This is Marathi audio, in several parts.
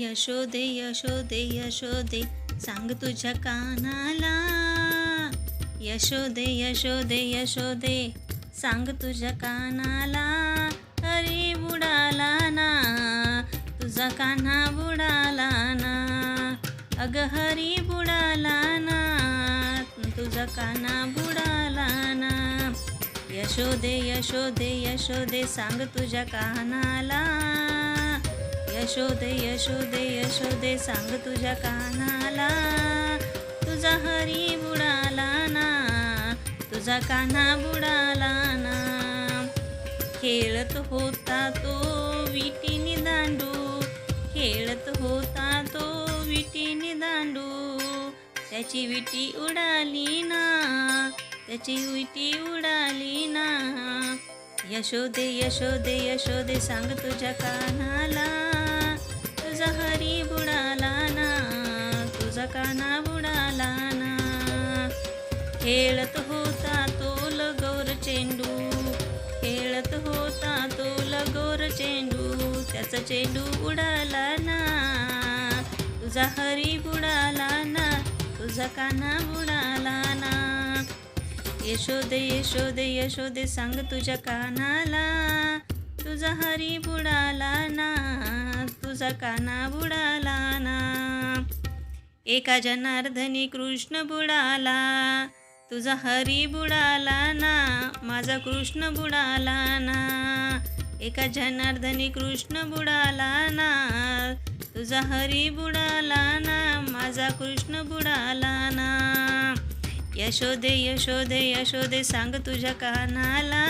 यशोदे यशोदे यशोदे सांग तुझ्या कानाला. यशोदे यशोदे यशोदे सांग तुझ्या कानाला. हरी बुडाला ना तुझा कान्हा बुडाला ना. अग हरी बुडाला ना तुझा कान्हा बुडाला ना. यशोदे यशोदे यशोदे सांग तुझ्या कानाला. यशोदे यशोदे यशोदे सांग तुझ्या कानाला. तुझा हरी बुडाला ना. तुझा कान्हा बुडाला ना. खेळत होता तो विटीने दांडू. खेळत होता तो विटीने दांडू. त्याची विटी उडाली ना. त्याची विटी उडाली ना. यशोदे यशोदे यशोदे सांग तुझ्या कानाला. तुझा हरी बुडाला ना तुझा काना बुडाला ना. खेळत होता तो लगोर चेंडू खेळत होता तो लगोर चेंडू त्याचा चेंडू उडाला ना. तुझा हरी बुडाला ना तुझा काना बुडाला ना. यशोदे यशोदे यशोदे सांग तुझ्या कानाला. तुझा हरी बुडाला ना. तुझा काना बुडाला ना. एका जनार्दनी कृष्ण बुडाला. तुझा हरी बुडाला ना. माझा कृष्ण बुडाला ना. एका जनार्दनी कृष्ण बुडाला ना. तुझा हरी बुडाला ना. माझा कृष्ण बुडाला ना. यशोदे यशोदे यशोदे सांग तुझ्या कानाला.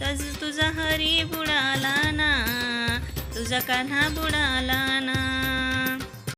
तस तुझा हरी बुडाला ना. तुझा कान्हा बुडाला ना.